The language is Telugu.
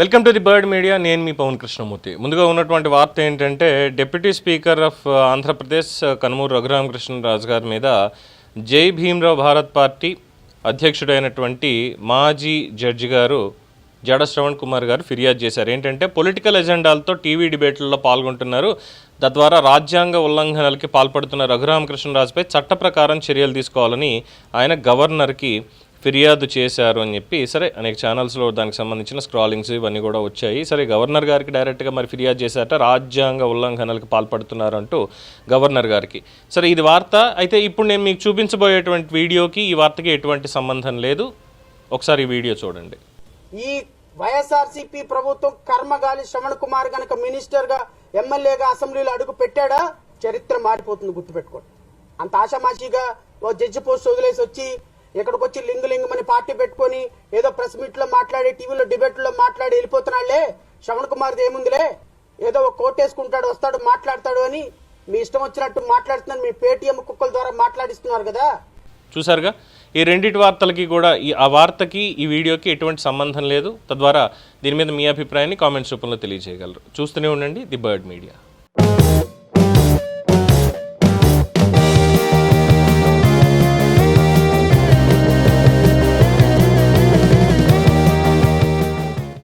Welcome to the bird media. నేను మీ పవన్ కృష్ణమూర్తి. ముందుగా ఉన్నటువంటి వార్త ఏంటంటే deputy speaker of Andhra Pradesh Kanumuru Raghurama Krishna Raju గారి మీద జై భీమ్రావ్ భారత్ పార్టీ అధ్యక్షుడైనటువంటి మాజీ జడ్జి గారు జడ శ్రవణ్ కుమార్ గారు ఫిర్యాదు చేశారు. ఏంటంటే పొలిటికల్ ఎజెండాలతో టీవీ డిబేట్లలో పాల్గొంటున్నారు. తద్వారా రాజ్యాంగ ఉల్లంఘనలకి పాల్పడుతున్న రఘురామకృష్ణరాజుపై చట్ట ప్రకారం చర్యలు తీసుకోవాలని ఆయన గవర్నర్కి ఫిర్యాదు చేశారు అని చెప్పి సరే అనేక ఛానల్స్లో దానికి సంబంధించిన స్క్రాలింగ్స్ ఇవన్నీ కూడా వచ్చాయి. సరే గవర్నర్ గారికి డైరెక్ట్గా మరి ఫిర్యాదు చేశారట రాజ్యాంగ ఉల్లంఘనలకు పాల్పడుతున్నారంటూ గవర్నర్ గారికి. సరే ఇది వార్త. అయితే ఇప్పుడు నేను మీకు చూపించబోయేటువంటి వీడియోకి ఈ వార్తకి ఎటువంటి సంబంధం లేదు. ఒకసారి ఈ వీడియో చూడండి. ఈ వైఎస్ఆర్సీపీ ప్రభుత్వం కర్మగాలి శ్రవణ్ కుమార్ గనక మినిస్టర్గా ఎమ్మెల్యేగా అసెంబ్లీలో అడుగు పెట్టాడా? చరిత్ర మారిపోతుంది గుర్తుపెట్టుకోండి. అంత ఆషామాషిగా ఓ జడ్జి పోస్ట్ వదిలేసి వచ్చి ఇక్కడికి వచ్చి లింగు లింగమని పార్టీ పెట్టుకొని ఏదో ప్రెస్ మీట్లో మాట్లాడి టీవీలో డిబేట్లో మాట్లాడి వెళ్ళిపోతున్నాళ్ళే? శ్రవణ్ కుమార్ది ఏముందిలే? ఏదో ఒక కోటేసుకుంటాడు వస్తాడు మాట్లాడతాడు అని మీ ఇష్టం వచ్చినట్టు మాట్లాడుతున్నాను మీ పేటీఎం కుక్కల ద్వారా మాట్లాడిస్తున్నారు కదా? చూసారుగా ఈ రెండింటి వార్తలకి కూడా ఈ ఆ వార్తకి ఈ వీడియోకి ఎటువంటి సంబంధం లేదు. తద్వారా దీని మీద మీ అభిప్రాయాన్ని కామెంట్స్ రూపంలో తెలియజేయగలరు. చూస్తూనే ఉండండి ది బర్డ్ మీడియా.